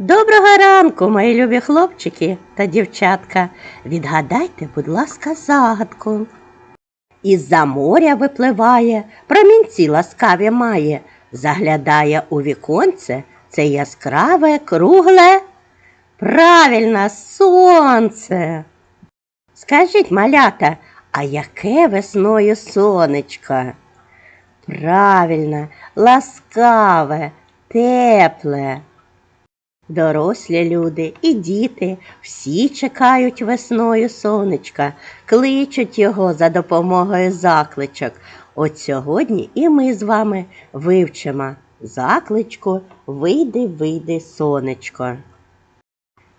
Доброго ранку, мої любі хлопчики та дівчатка. Відгадайте, будь ласка, загадку. Із-за моря випливає, промінці ласкаві має, заглядає у віконце це яскраве, кругле. Правильно, сонце. Скажіть, малята, а яке весною сонечко? Правильно, ласкаве, тепле. Дорослі люди і діти всі чекають весною сонечка, кличуть його за допомогою закличок. От сьогодні і ми з вами вивчимо закличку Вийди, вийди, сонечко.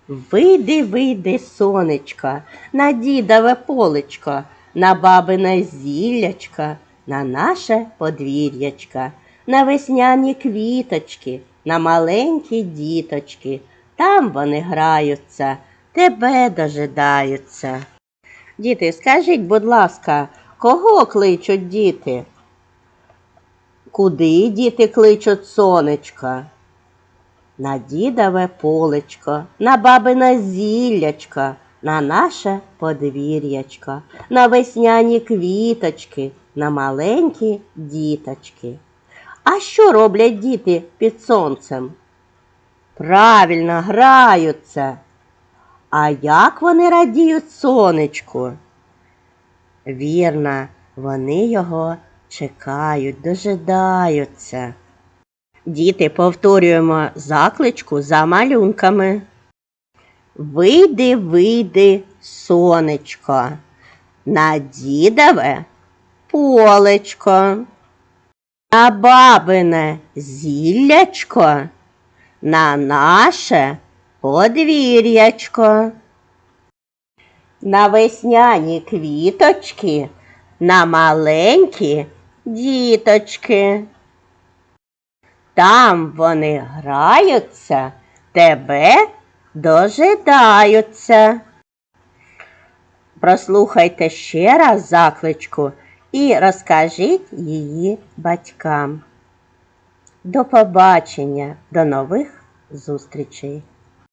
Вийди, вийди, сонечко, на дідове полечко, на бабине зіллячко, на наше подвір'ячка, на весняні квіточки, на маленькі діточки. Там вони граються, тебе дожидаються. Діти, скажіть, будь ласка, кого кличуть діти? Куди діти кличуть сонечка? на дідове полечко, на бабине зіллячко, на наше подвір'ячко, на весняні квіточки, на маленькі діточки. А що роблять діти під сонцем? Правильно граються. А як вони радіють сонечку? Вірно, вони його чекають, дожидаються. Діти, повторюємо закличку за малюнками. Вийди, вийди, сонечко, на дідове полечко, на бабине зіллячко, на наше подвір'ячко, на весняні квіточки, на маленькі діточки. Там вони граються, тебе дожидаються. Прослухайте ще раз закличку і розкажіть її батькам. До побачення, до нових зустрічей!